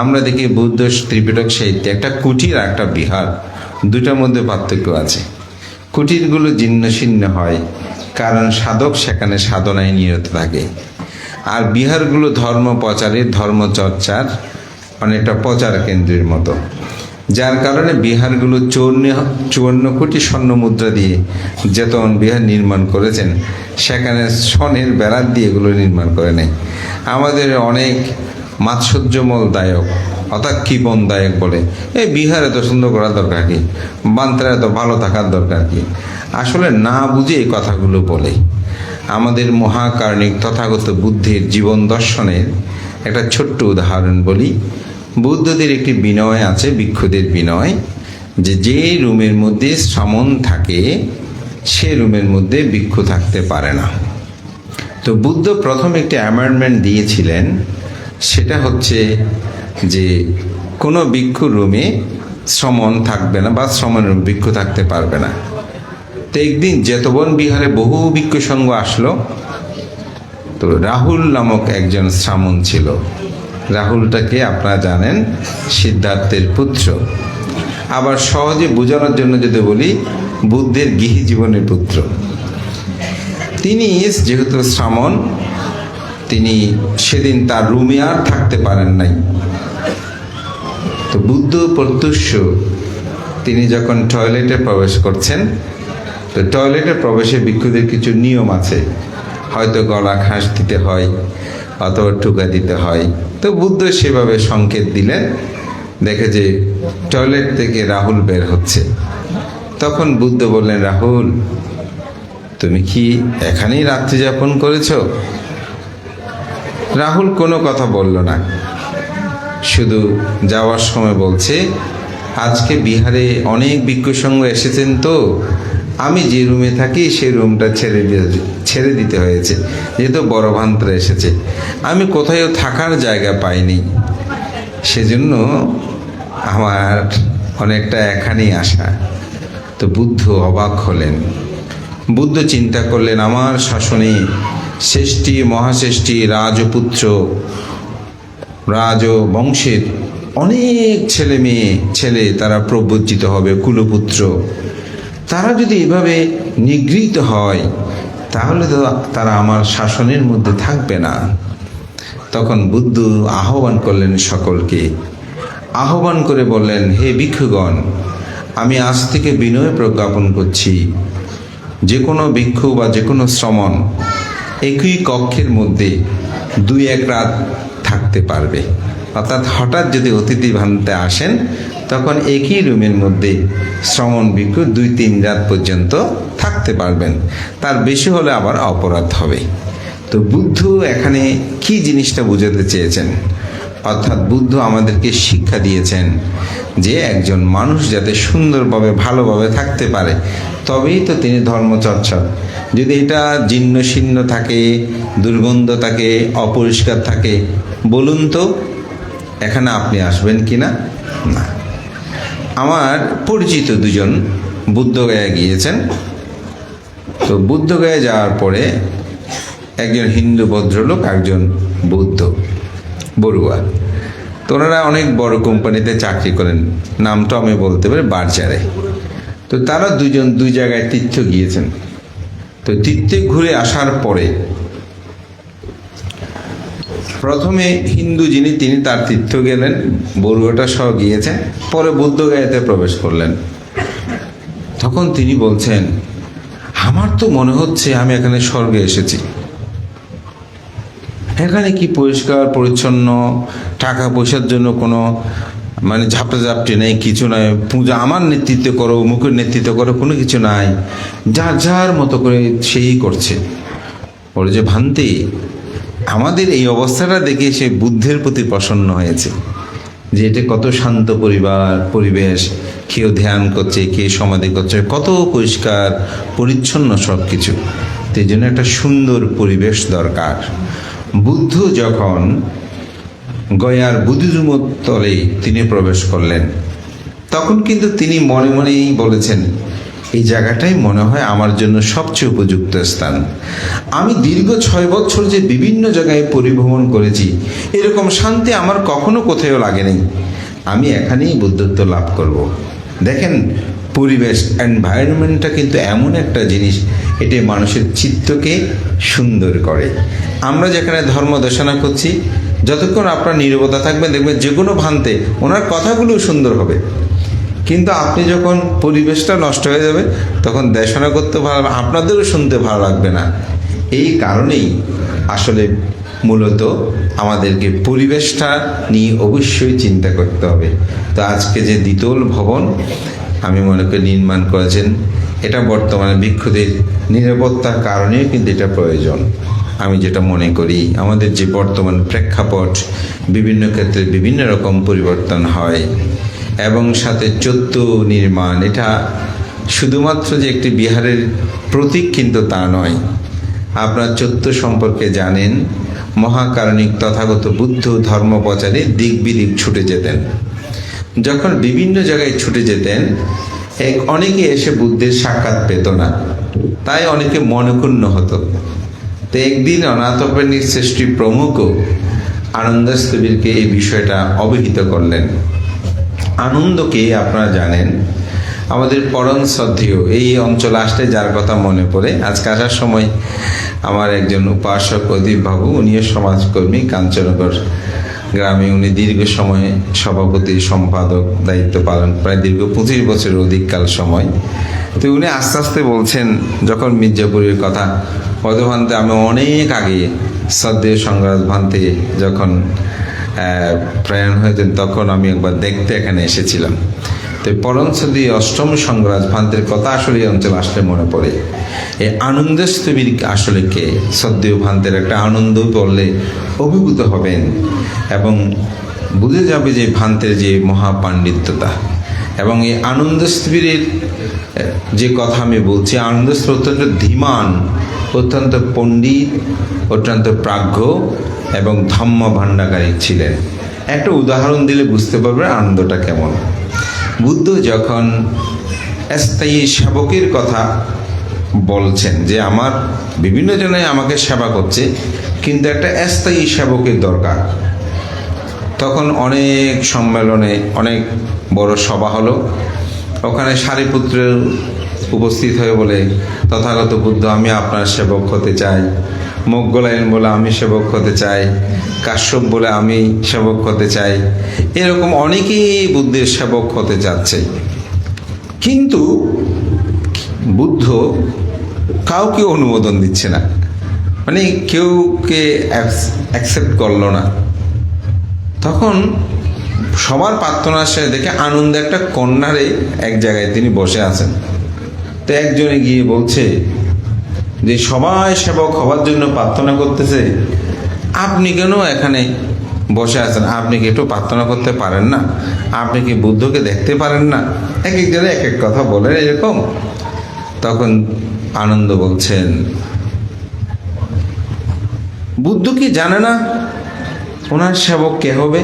আমরা দেখি বুদ্ধ ত্রিপিটক সাহিত্যে একটা কুটির আর একটা বিহার। দুটার মধ্যে পার্থক্য আছে। কুটিরগুলো জীর্ণ শীর্ণ হয়, কারণ সাধক সেখানে সাধনায় নিরত থাকে। আর বিহারগুলো ধর্ম প্রচারের ধর্মচর্চার অনেকটা প্রচার কেন্দ্রের মতো। যার কারণে বিহারগুলো চৌর্ণ চুয়ান্ন কোটি স্বর্ণ মুদ্রা দিয়ে যেতন বিহার নির্মাণ করেছেন, সেখানে স্বর্ণের বেড়ার দিয়ে এগুলো নির্মাণ করে নেয়। আমাদের অনেক মাৎসর্যমলদায়ক অর্থাৎ কৃপণদায়ক বলে। এই বিহার এত সুন্দর করার দরকার কি? বান্তরা এত ভালো থাকার দরকার কি? আসলে না বুঝে এই কথাগুলো বলে। আমাদের মহাকারণিক তথাগত বুদ্ধির জীবন দর্শনের একটা ছোট্ট উদাহরণ বলি। বুদ্ধদের একটি বিনয় আছে, ভিক্ষুদের বিনয়, যে যে রুমের মধ্যে শ্রমণ থাকে, সে রুমের মধ্যে ভিক্ষু থাকতে পারে না। তো বুদ্ধ প্রথম একটি অ্যামেন্ডমেন্ট দিয়েছিলেন সেটা হচ্ছে যে কোনো ভিক্ষু রুমে শ্রমণ থাকবে না বা শ্রমণ ভিক্ষু থাকতে পারবে না। তো একদিন জেতবন বিহারে বহু ভিক্ষু সঙ্গ আসলো। তো রাহুল নামক একজন শ্রামণ ছিল। রাহুলটাকে আপনারা জানেন, সিদ্ধার্থের পুত্র। আবার সহজে বোঝানোর জন্য যদি বলি, বুদ্ধের গৃহী জীবনের পুত্র। তিনি যেহেতু শ্রামণ তিনি সেদিন তার রুমে আর থাকতে পারেন নাই। তো বুদ্ধ প্রত্যুষ, তিনি যখন টয়লেটে প্রবেশ করছেন, তো টয়লেটে প্রবেশে ভিক্ষুদের কিছু নিয়ম আছে। হয়তো গলা খাস দিতে হয়, অথবা টুকা দিতে হয়। তো বুদ্ধ সেভাবে সংকেত দিলেন, দেখে যে টয়লেট থেকে রাহুল বের হচ্ছে। তখন বুদ্ধ বললেন, রাহুল, তুমি কি এখানেই রাত্রি যাপন করেছ? রাহুল কোনো কথা বলল না। শুধু যাওয়ার সময় বলছে, আজকে বিহারে অনেক ভিক্ষুসঙ্গ এসেছেন তো। আমি যে রুমে থাকি সেই রুমটা ছেড়ে দিয়ে ছেড়ে দিতে হয়েছে। যেহেতু বড় ভান্তরা এসেছে। আমি কোথায়ও থাকার জায়গা পাইনি। সেজন্য আমার অনেকটা এখানেই আসা তো বুদ্ধ অবাক হলেন। বুদ্ধ চিন্তা করলেন, আমার শাসনে শ্রেষ্ঠী মহাশ্রেষ্ঠী রাজপুত্র রাজ বংশের অনেক ছেলে মেয়ে, ছেলে তারা প্রবজ্জিত হবে, কুলপুত্র। তারা যদি এভাবে নিগৃহীত হয়, তাহলে তো তারা আমার শাসনের মধ্যে থাকবে না। তখন বুদ্ধ আহ্বান করলেন সকলকে। আহ্বান করে বললেন, হে ভিক্ষুগণ, আমি আজ থেকে বিনয় প্রজ্ঞাপন করছি। যে কোনো ভিক্ষু বা যে কোনো শ্রমণ একই কক্ষের মধ্যে দুই এক রাত থাকতে পারবে। অর্থাৎ হঠাৎ যদি অতিথি ভানতে আসেন, তখন একই রুমের মধ্যে শ্রমণ ভিক্ষু দুই তিন রাত পর্যন্ত থাকতে পারবেন। তার বেশি হলে আবার অপরাধ হবে। তো বুদ্ধ এখানে কি জিনিসটা বুঝাতে চেয়েছেন? অর্থাৎ বুদ্ধ আমাদেরকে শিক্ষা দিয়েছেন যে একজন মানুষ যাতে সুন্দরভাবে, ভালোভাবে থাকতে পারে তবেই তো তিনি ধর্মচর্চা যদি এটা জীর্ণ শীর্ণ থাকে, দুর্গন্ধ থাকে, অপরিষ্কার থাকে, বলুন তো, এখানে আপনি আসবেন কি না? না। আমার পরিচিত দুজন বুদ্ধগয়া গিয়েছেন। তো বুদ্ধগয়া যাওয়ার পরে একজন হিন্দু ভদ্রলোক একজন বৌদ্ধ বড়ুয়া। তো ওনারা অনেক বড় কোম্পানিতে চাকরি করেন। নামটা আমি বলতে পারি বারচারে তো তারা দুজন দুই জায়গায় তীর্থ গিয়েছেন। তো তীর্থে ঘুরে আসার পরে প্রথমে হিন্দু যিনি, তিনি তার তীর্থ গেলেন বড়ুয়াটা সহ গিয়েছেন, পরে বুদ্ধগায়াতে প্রবেশ করলেন। তখন তিনি বলছেন, আমার তো মনে হচ্ছে আমি এখানে স্বর্গে এসেছি। এখানে কি পরিষ্কার, পরিচ্ছন্ন, টাকা পয়সার জন্য কোনো মানে ঝাপটাঝাপটি নেই, কিছু নাই পূজা আমার নেতৃত্ব করো মুখের নেতৃত্ব করো, কোনো কিছু নাই। যার যার মতো করে সেই করছে। বলে যে ভান্তি, আমাদের এই অবস্থাটা দেখে সে বুদ্ধের প্রতি প্রসন্ন হয়েছে। যে এটা কত শান্ত পরিবার, পরিবেশ, কেউ ধ্যান করছে কে সমাধি করছে, কত পরিষ্কার, পরিচ্ছন্ন সব কিছু তো জন্য একটা সুন্দর পরিবেশ দরকার। বুদ্ধ যখন গয়ার বুদ্ধিজুমত তলে তিনি প্রবেশ করলেন। তখন কিন্তু তিনি মনে মনেই বলেছেন, এই জায়গাটাই মনে হয় আমার জন্য সবচেয়ে উপযুক্ত স্থান। আমি দীর্ঘ ছয় বছর যে বিভিন্ন জায়গায় পরিভ্রমণ করেছি, এরকম শান্তি আমার কখনো কোথাও লাগেনি। আমি এখানেই বুদ্ধত্ব লাভ করব। দেখেন, পরিবেশ এনভায়রনমেন্টটা কিন্তু এমন একটা জিনিস, এটি মানুষের চিত্তকে সুন্দর করে। আমরা যেখানে ধর্ম দেশনা করছি যতক্ষণ আপনার নীরবতা থাকবে, দেখবেন যে কোনো ভান্তে ওনার কথাগুলো সুন্দর হবে। কিন্তু আপনি যখন পরিবেশটা নষ্ট হয়ে যাবে, তখন দেশনা করতে ভালো আপনাদেরও শুনতে ভালো লাগবে না। এই কারণেই আসলে মূলত আমাদেরকে পরিবেশটা নিয়ে অবশ্যই চিন্তা করতে হবে। তো আজকে যে দ্বিতল ভবন, আমি মনে করি নির্মাণ করেছেন, এটা বর্তমানে ভিক্ষুদের নিরাপত্তার কারণেও কিন্তু এটা প্রয়োজন। আমি যেটা মনে করি, আমাদের যে বর্তমান প্রেক্ষাপট, বিভিন্ন ক্ষেত্রে বিভিন্ন রকম পরিবর্তন হয় এবং সাথে চৈত্য নির্মাণ, এটা শুধুমাত্র যে একটি বিহারের প্রতীক কিন্তু তা নয়। আপনার চৈত্য সম্পর্কে জানেন, মহাকারণিক তথাগত বুদ্ধ ধর্মপ্রচারে দিক বিদিক ছুটে যেতেন। যখন বিভিন্ন জায়গায় ছুটে যেতেন, এক অনেকে এসে বুদ্ধের সাক্ষাৎ পেত না। তাই অনেকে মনক্ষুণ্ণ হতো। তো একদিন অনাথপ্রেণীর শ্রেষ্ঠী প্রমুখও আনন্দস্তবীরকে এই বিষয়টা অবহিত করলেন। আনন্দকে আপনারা জানেন, আমাদের পরম শ্রদ্ধেয় এই অঞ্চলে আসলে যার কথা মনে পড়ে, আজকে আসার সময় আমার একজন উপাসক অদীপ বাবু, উনিও সমাজকর্মী, কাঞ্চনগর গ্রামে উনি দীর্ঘ সময়ে সভাপতি, সম্পাদক, দায়িত্ব পালন, প্রায় দীর্ঘ পঁচিশ বছরের অধিককাল সময় তো উনি আস্তে আস্তে বলছেন, যখন মির্জাপুরের কথা পদভান্তে আমি অনেক আগে শ্রদ্ধেয় সংগ্রাজ ভান্তে যখন প্রয়াণ হয়েছেন, তখন আমি একবার দেখতে এখানে এসেছিলাম। তো পরমসদি অষ্টম সংগ্রাজ ভান্তের কথা আসলে এই অঞ্চলে আসলে মনে পড়ে। এই আনন্দস্তবীর আসলে কে? সদ্য ভান্তের একটা আনন্দ বললে অভিভূত হবেন এবং বুঝে যাবে যে ভান্তের যে মহাপাণ্ডিত্যতা। এবং এই আনন্দস্থিরের যে কথা আমি বলছি আনন্দস্থ অত্যন্ত ধীমান, অত্যন্ত পণ্ডিত, অত্যন্ত প্রাজ্ঞ এবং ধম্ম ভাণ্ডাকারী ছিলেন। একটা উদাহরণ দিলে বুঝতে পারবে আনন্দটা কেমন। বুদ্ধ যখন স্থায়ী সেবকের কথা বলছেন যে, আমার বিভিন্ন জনে আমাকে সেবা করছে, কিন্তু একটা স্থায়ী সেবকের দরকার। তখন অনেক সম্মেলনে অনেক বড় সভা হলো। ওখানে সারিপুত্র উপস্থিত হয়ে বলে তথাগত বুদ্ধ, আমি আপনার সেবক হতে চাই। মোগলায়ন বলে, আমি সেবক হতে চাই। কাশ্যপ বলে, আমি সেবক হতে চাই। এরকম অনেকেই বুদ্ধের সেবক হতে চাচ্ছে কিন্তু বুদ্ধ কাউকে অনুমোদন দিচ্ছে না। মানে কেউকে অ্যাকসেপ্ট করল না। তখন সবার প্রার্থনা সে দেখে আনন্দে একটা কন্যারে এক জায়গায় তিনি বসে আছেন। তো একজনে গিয়ে বলছে যে, সবাই সেবক হওয়ার জন্য প্রার্থনা করতেছে, আপনি কেন এখানে বসে আছেন? আপনি কি একটু প্রার্থনা করতে পারেন না? আপনি কি বুদ্ধকে দেখতে পারেন না? এক একজনে এক এক কথা বলেন এরকম। তখন আনন্দ বলছেন, বুদ্ধ কি জানে না? ওনার সেবক কে হবে?